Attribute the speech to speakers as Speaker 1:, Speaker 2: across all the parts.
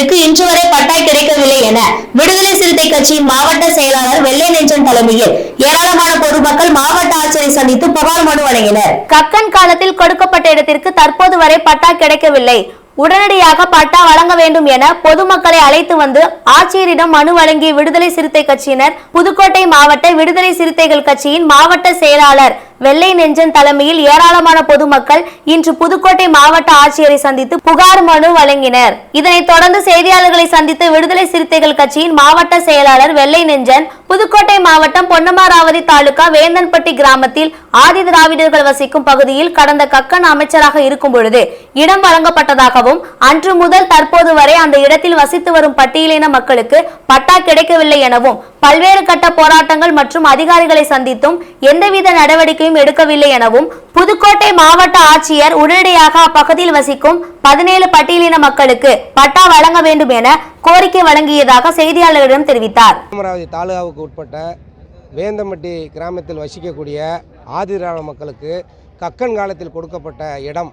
Speaker 1: இடத்திற்கு இன்று வரை பட்டா கிடைக்கவில்லை என விடுதலை சிறுத்தை கட்சி மாவட்ட செயலாளர் வெள்ளை நெஞ்சன் தலைமையில் ஏராளமான பொதுமக்கள் மாவட்ட ஆட்சியரை சந்தித்து புகார் மனு வழங்கினர்.
Speaker 2: கக்கன் காலத்தில் கொடுக்கப்பட்ட இடத்திற்கு தற்போது வரை பட்டா கிடைக்கவில்லை. உடனடியாக பட்டா வழங்க வேண்டும் என பொதுமக்களை அழைத்து வந்து ஆட்சியரிடம் மனு வழங்கிய விடுதலை சிறுத்தை கட்சியினர் புதுக்கோட்டை மாவட்ட விடுதலை சிறுத்தைகள் கட்சியின் மாவட்ட செயலாளர் வெள்ளை நெஞ்சன் தலைமையில் ஏராளமான பொதுமக்கள் இன்று புதுக்கோட்டை மாவட்ட ஆட்சியரை சந்தித்து புகார் மனு வழங்கினர். இதனைத் தொடர்ந்து செய்தியாளர்களை சந்தித்த விடுதலை சிறுத்தைகள் கட்சியின் மாவட்ட செயலாளர் வெள்ளை நெஞ்சன் புதுக்கோட்டை மாவட்டம் பொன்னமாராவதி தாலுகா வேந்தன்பட்டி கிராமத்தில் ஆதி திராவிடர்கள் வசிக்கும் பகுதியில் கடந்த கக்கன் அமைச்சராக இருக்கும் பொழுது இடம் வழங்கப்பட்டதாகவும் அன்று முதல் தற்போது வரை அந்த இடத்தில் வசித்து வரும் பட்டியலின மக்களுக்கு பட்டா கிடைக்கவில்லை எனவும் பல்வேறு கட்ட போராட்டங்கள் மற்றும் அதிகாரிகளை சந்தித்தும் எந்தவித நடவடிக்கையும் எடுக்கவில்லை எனவும் புதுக்கோட்டை மாவட்ட ஆட்சியர் உடனடியாக அப்பகுதியில் வசிக்கும் பதினேழு பட்டியலின மக்களுக்கு பட்டா வழங்க வேண்டும் என கோரிக்கை வழங்கியதாக செய்தியாளர்களிடம் தெரிவித்தார்.
Speaker 3: அமராவதி தாலுகாவுக்கு உட்பட்ட வேந்தம்பட்டி கிராமத்தில் வசிக்கக்கூடிய ஆதிராள மக்களுக்கு கக்கன் காலத்தில் கொடுக்கப்பட்ட இடம்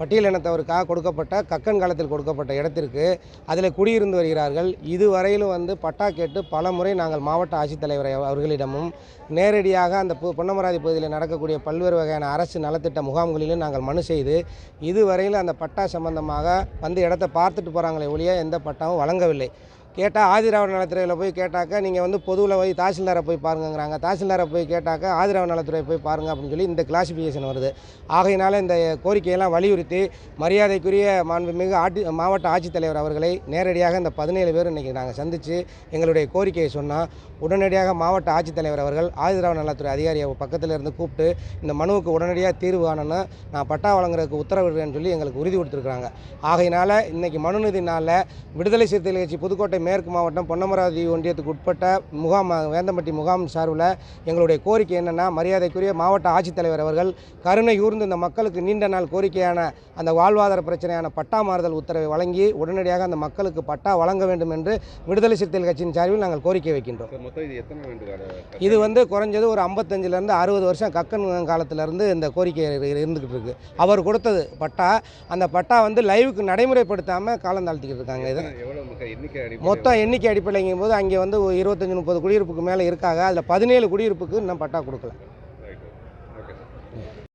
Speaker 3: பட்டியலினத்தவருக்காக கொடுக்கப்பட்ட கக்கன் காலத்தில் கொடுக்கப்பட்ட இடத்திற்கு அதில் குடியிருந்து வருகிறார்கள். இதுவரையிலும் வந்து பட்டா கேட்டு பல முறை நாங்கள் மாவட்ட ஆட்சித்தலைவர் அவர்களிடமும் நேரடியாக அந்த பு பொன்னமராதி பகுதியில் நடக்கக்கூடிய பல்வேறு வகையான அரசு நலத்திட்ட முகாம்களிலும் நாங்கள் மனு செய்து இதுவரையிலும் அந்த பட்டா சம்பந்தமாக வந்து இடத்த பார்த்துட்டு போகிறாங்களே ஒழிய எந்த பட்டாவும் வழங்கவில்லை. கேட்டால் ஆதிராவ நலத்துறையில் போய் கேட்டாக்க நீங்கள் வந்து பொதுவில் போய் தாசில்தாரை போய் பாருங்கங்கிறாங்க. தாசில்தாரை போய் கேட்டாக்க ஆதிராவ நலத்துறை போய் பாருங்க அப்படின்னு சொல்லி இந்த கிளாசிஃபிகேஷன் வருது. ஆகையினால இந்த கோரிக்கையெல்லாம் வலியுறுத்தி மரியாதைக்குரிய மாண்புமிகு ஆட்சி மாவட்ட ஆட்சித்தலைவர் அவர்களை நேரடியாக இந்த பதினேழு பேர் இன்றைக்கி நாங்கள் சந்தித்து எங்களுடைய கோரிக்கையை சொன்னால் உடனடியாக மாவட்ட ஆட்சித்தலைவர் அவர்கள் ஆதிராவ நலத்துறை அதிகாரியை பக்கத்தில் இருந்து கூப்பிட்டு இந்த மனுவுக்கு உடனடியாக தீர்வு காணணும் நான் பட்டா வழங்குறதுக்கு உத்தரவிடுறேன்னு சொல்லி எங்களுக்கு உறுதி கொடுத்துருக்குறாங்க. ஆகையினால இன்றைக்கி மனுநீதி நாளில் விடுதலை சிறுத்தைகள் கட்சி புதுக்கோட்டை மேற்கு மாவட்டம் பொன்னமராவதி ஒன்றியத்துக்கு உட்பட்ட முகாம் வேந்தம்பட்டி முகாம் சார்பில் எங்களுடைய கோரிக்கை என்னென்னா மரியாதைக்குரிய மாவட்ட ஆட்சித்தலைவர் அவர்கள் கருணை கூர்ந்து இந்த மக்களுக்கு நீண்ட நாள் கோரிக்கையான அந்த வாழ்வாதார பிரச்சனையான பட்டா மாறுதல் உத்தரவை வழங்கி உடனடியாக அந்த மக்களுக்கு பட்டா வழங்க வேண்டும் என்று விடுதலை சிறுத்தைகள் கட்சியின் சார்பில் நாங்கள் கோரிக்கை வைக்கின்றோம்.
Speaker 4: இது
Speaker 3: வந்து குறைஞ்சது ஒரு ஐம்பத்தஞ்சிலேருந்து அறுபது வருஷம் கக்கன் காலத்திலேருந்து இந்த கோரிக்கை இரு- இருந்துக்கிட்டு இருக்கு. அவர் கொடுத்தது பட்டா. அந்த பட்டா வந்து லைவுக்கு நடைமுறைப்படுத்தாமல் காலம் தாழ்த்திக்கிட்டு இருக்காங்க இது. மொத்தம் எண்ணிக்கை அடிப்படைங்கும் போது அங்கே வந்து ஒரு இருபத்தஞ்சி முப்பது குடியிருப்புக்கு மேலே இருக்காங்க. அதில் பதினேழு குடியிருப்புக்கு இன்னும் பட்டா கொடுக்கல.